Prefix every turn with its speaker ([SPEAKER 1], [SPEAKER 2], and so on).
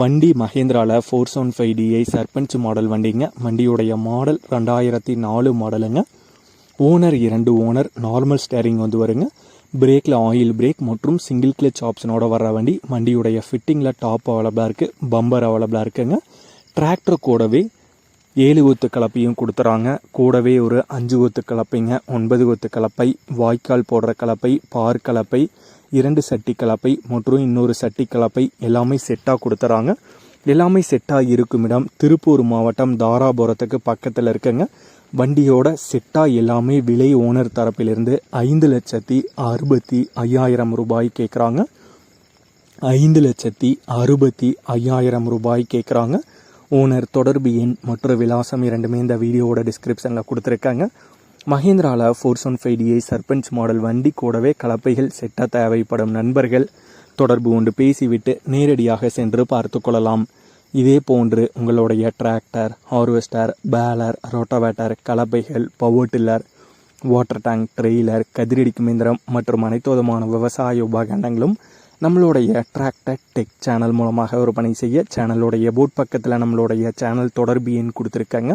[SPEAKER 1] வண்டி மஹேந்திராவில் four seven five DI Sarpanch model வண்டிங்க. வண்டியுடைய மாடல் ரெண்டாயிரத்தி நாலு மாடலுங்க ஓனர் இரண்டு ஓனர் நார்மல் ஸ்டேரிங் வந்து வருங்க. பிரேக்கில் ஆயில் பிரேக் மற்றும் சிங்கிள் கிளச் ஆப்ஷனோட வர்ற வண்டி. வண்டியுடைய ஃபிட்டிங்கில் டாப் அவைலபிளாக இருக்குது பம்பர் அவைலபிளாக இருக்குங்க. டிராக்டர் கூடவே ஏழு ஒத்து கலப்பையும் கொடுத்துறாங்க. கூடவே ஒரு அஞ்சு ஒத்து கலப்பைங்க ஒன்பது ஒத்து கலப்பை வாய்க்கால் போடுற கலப்பை பார் கலப்பை இரண்டு சட்டி கலப்பை மற்றும் இன்னொரு சட்டி கலப்பை எல்லாமே செட்டாக கொடுத்துறாங்க. எல்லாமே செட்டாக இருக்கும் இடம் திருப்பூர் மாவட்டம் தாராபுரத்துக்கு பக்கத்தில் இருக்குங்க. வண்டியோட செட்டாக எல்லாமே விலை ஓனர் தரப்பிலிருந்து ஐந்து லட்சத்தி அறுபத்தி ஐயாயிரம் ரூபாய் கேட்குறாங்க ஐந்து லட்சத்தி அறுபத்தி ஐயாயிரம் ரூபாய் கேட்குறாங்க ஓனர் தொடர்பு எண் மற்றும் விலாசம் இரண்டுமே இந்த வீடியோவோட டிஸ்கிரிப்ஷனில் கொடுத்துருக்காங்க. மஹேந்திராவில் four one five DI Sarpanch model வண்டி கூடவே கலப்பைகள் செட்ட தேவைப்படும் நண்பர்கள். தொடர்பு கொண்டு பேசிவிட்டு நேரடியாக சென்று பார்த்து கொள்ளலாம். இதே போன்று உங்களுடைய tractor harvester baler rotavator கலப்பைகள் power tiller water tank trailer கதிரடிக்கும் இயந்திரம் மற்றும் அனைத்து விதமான விவசாய உபகரணங்களும் நம்மளுடைய டிராக்டர் டெக் சேனல் மூலமாக விற்பனை செய்ய சேனலுடைய போட் பக்கத்தில் நம்மளுடைய சேனல் தொடர்பு எண் கொடுத்துருக்காங்க.